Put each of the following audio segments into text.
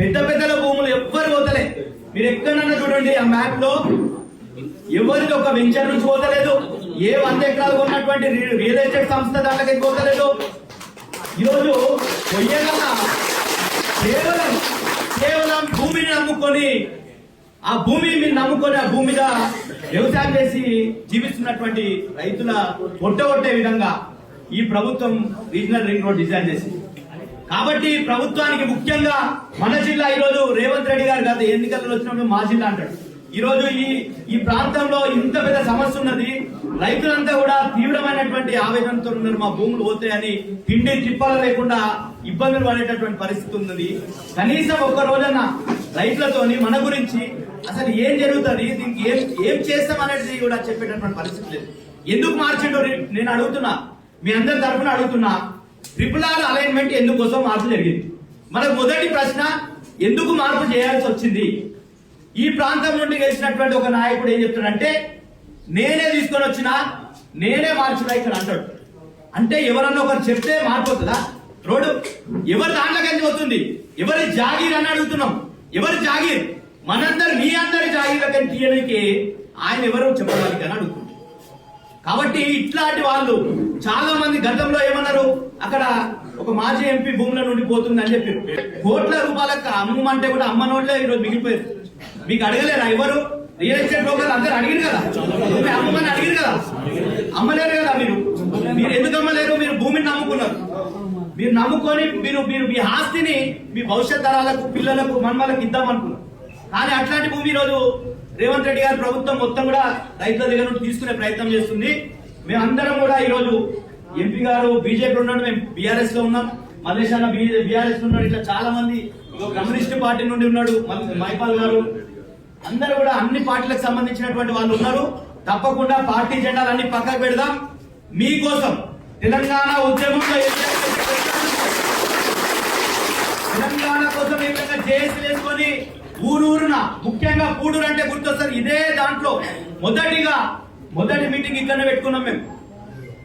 పెద్ద పెద్దల భూములు ఎవ్వరు పోతలే. మీరు ఎక్కడన్నా చూడండి ఆ మ్యాప్లో ఎవరికి ఒక వెంచర్ నుంచి పోతలేదు ఏ వంద ఎకరాలు ఉన్నటువంటి రియల్ ఎస్టేట్ సంస్థ దాంట్లోకి పోతలేదు. ఈరోజు పొయ్యేగల కేవలం కేవలం భూమిని నమ్ముకొని ఆ భూమిని మీరు నమ్ముకొని ఆ భూమి మీద వ్యవసాయం చేసి జీవిస్తున్నటువంటి రైతుల కొట్టగొట్టే విధంగా ఈ ప్రభుత్వం రీజనల్ రింగ్ రోడ్ డిజైన్ చేసింది. కాబట్టి ప్రభుత్వానికి ముఖ్యంగా మన జిల్లా ఈరోజు రేవంత్ రెడ్డి గారు గత ఎన్నికల్లో వచ్చినప్పుడు మా జిల్లా అంటాడు. ఈరోజు ఈ ఈ ప్రాంతంలో ఇంత పెద్ద సమస్య ఉన్నది. రైతులంతా కూడా తీవ్రమైనటువంటి ఆవేదనతో ఉన్నారు. మా భూములు పోతాయని తిండి తిప్పాల లేకుండా ఇబ్బందులు పడేటటువంటి పరిస్థితి ఉన్నది. కనీసం ఒక్క రోజన్న రైతులతోని మన గురించి అసలు ఏం జరుగుతుంది? దీనికి ఏం ఏం చేస్తాం అనేది కూడా చెప్పేటటువంటి పరిస్థితి లేదు. ఎందుకు మార్చిండో నేను అడుగుతున్నా. మీ అందరి తరఫున అడుగుతున్నా. ట్రిపుల్ ఆర్ అలైన్మెంట్ ఎందుకోసం మార్పు జరిగింది? మన మొదటి ప్రశ్న ఎందుకు మార్పు చేయాల్సి వచ్చింది? ఈ ప్రాంతం నుండి గెలిచినటువంటి ఒక నాయకుడు ఏం చెప్తాడంటే నేనే తీసుకొని వచ్చిన నేనే మార్చుడా ఇక్కడ అంటాడు. అంటే ఎవరన్నా ఒకరు చెప్తే మారిపోతుందా రోడ్డు ఎవరి దాంట్లోకి పోతుంది ఎవరి జాగీర్ అని అడుగుతున్నాం. ఎవరి జాగీర్? మనందరు మీ అందరి జాగీర్లకి తీయడానికి ఆయన ఎవరు చెప్పడానికి అని అడుగుతున్నాం. కాబట్టి ఇట్లాంటి వాళ్ళు చాలా మంది గతంలో ఏమన్నారు? అక్కడ ఒక మాజీ ఎంపీ భూముల నుండి పోతుంది అని చెప్పి. కోట్ల రూపాయలకు అమ్మమంటే కూడా అమ్మ నోట్లే ఈరోజు మిగిలిపోయారు. మీకు అడగలేరా ఎవరు? రియల్ ఎస్టేట్ బ్రోకర్ అందరు అడిగిరు కదా? భూమి అమ్మమని అడిగిరు కదా? అమ్మలేరు కదా మీరు. మీరు ఎందుకు అమ్మలేరు? మీరు భూమిని నమ్ముకున్నారు. మీరు నమ్ముకొని మీరు మీరు మీ ఆస్తిని మీ భవిష్యత్ తరాలకు పిల్లలకు మన్మలకు ఇద్దామనుకున్నారు. కానీ అట్లాంటి భూమి ఈరోజు రేవంత్ రెడ్డి గారి ప్రభుత్వం మొత్తం కూడా రైతుల దగ్గర నుండి తీసుకునే ప్రయత్నం చేస్తుంది. మేమందరం కూడా ఈరోజు ఎంపీ గారు బీజేపీ ఉన్నాడు మేము బీఆర్ఎస్లో ఉన్నాం. మల్లేష్ బీఆర్ఎస్ ఉన్నాడు. ఇట్లా చాలా మంది కమ్యూనిస్ట్ పార్టీ నుండి ఉన్నాడు. మైపాల్ గారు. అందరూ కూడా అన్ని పార్టీలకు సంబంధించినటువంటి వాళ్ళు ఉన్నారు. తప్పకుండా పార్టీ జెండాలు అన్ని పక్కకు పెడదాం. మీకోసం తెలంగాణ ఉద్యమంలో తెలంగాణ కోసం ఏ విధంగా జేఏసీ వేసుకొని ఊరూరున ముఖ్యంగా పూడూరు అంటే గుర్తొస్తారు ఇదే దాంట్లో మొదటిగా మొదటి మీటింగ్ ఇక్కడనే పెట్టుకున్నాం మేము.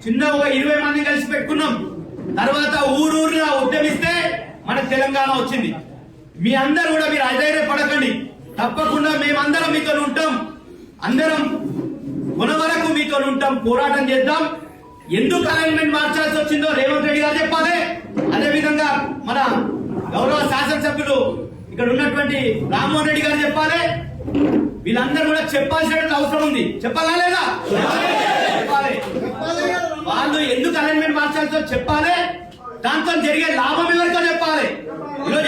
చిన్న ఒక ఇరవై మంది కలిసి పెట్టుకున్నాం. తర్వాత ఊరూరున ఉద్యమిస్తే మనకు తెలంగాణ వచ్చింది. మీ అందరు కూడా మీరు అధైర్యపడకండి. తప్పకుండా మేమందరం మీతో ఉంటాం. అందరం కొన వరకు మీతో ఉంటాం. పోరాటం చేద్దాం. ఎందుకు అలైన్మెంట్ మార్చాల్సి వచ్చిందో రేవంత్ రెడ్డి గారు చెప్పాలి. అదే విధంగా మన గౌరవ ఇక్కడ ఉన్నటువంటి రామ్మోహన్ రెడ్డి గారు చెప్పాలి. వీళ్ళందరూ కూడా చెప్పాల్సినటువంటి అవసరం ఉంది. చెప్పాలా లేదా? చెప్పాలి. వాళ్ళు ఎందుకు అలైన్మెంట్ మార్చాల్సో చెప్పాలి. దాంతో జరిగే లాభం ఎవరికో చెప్పాలి.